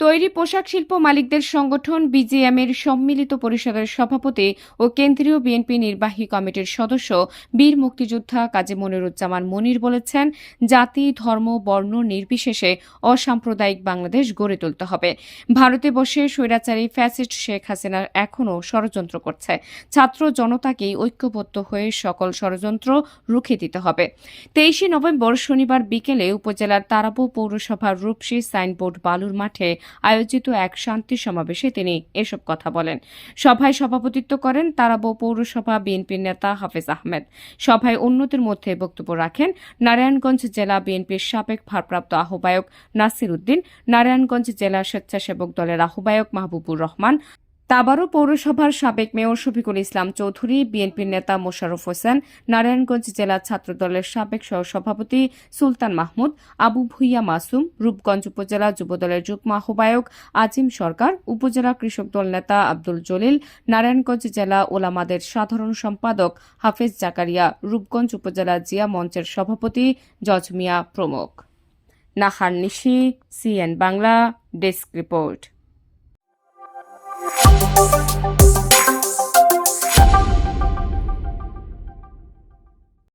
তৈরি পোশাক শিল্প মালিকদের সংগঠন বিজিএমের সম্মিলিত পরিষদের সভাপতি ও কেন্দ্রীয় বিএনপি নির্বাহী কমিটির সদস্য বীর মুক্তিযোদ্ধা কাজী মনিরুজ্জামান মনির বলেছেন, জাতি, ধর্ম, বর্ণ নির্বিশেষে অসাম্প্রদায়িক বাংলাদেশ গড়ে তুলতে হবে। ভারতে বসে স্বৈরাচারী ফ্যাসিস্ট শেখ হাসিনা এখনও ষড়যন্ত্র করছে। ছাত্র জনতাকেই ঐক্যবদ্ধ হয়ে সকল ষড়যন্ত্র রুখে দিতে হবে। তেইশে নভেম্বর শনিবার বিকেলে উপজেলার তারাবো পৌরসভার রূপসী সাইনবোর্ড বালুর মাঠে আয়োজিত এক শান্তি সমাবেশে তিনি এসব কথা বলেন। সভায় সভাপতিত্ব করেন তারাবো পৌরসভা বিএনপির নেতা হাফেজ আহমেদ। সভায় অন্যদের মধ্যে বক্তব্য রাখেন নারায়ণগঞ্জ জেলা বিএনপির সাবেক ভারপ্রাপ্ত আহ্বায়ক নাসির উদ্দিন, নারায়ণগঞ্জ জেলা স্বেচ্ছাসেবক দলের আহ্বায়ক মাহবুবুর রহমান তাবারও পৌরসভার সাবেক মেয়র শফিকুল ইসলাম চৌধুরী, বিএনপির নেতা মোশাররফ হোসেন, নারায়ণগঞ্জ জেলা ছাত্রদলের সাবেক সহসভাপতি সুলতান মাহমুদ, আবু ভুইয়া মাসুম, রূপগঞ্জ উপজেলা যুবদলের যুগ্ম আহ্বায়ক আজিম সরকার, উপজেলা কৃষক দল নেতা আব্দুল জলিল, নারায়ণগঞ্জ জেলা ওলামাদের সাধারণ সম্পাদক হাফেজ জাকারিয়া, রূপগঞ্জ উপজেলা জিয়া মঞ্চের সভাপতি জজমিয়া প্রমুখ। Nahar Nishi, CN Bangla, desk report. Thank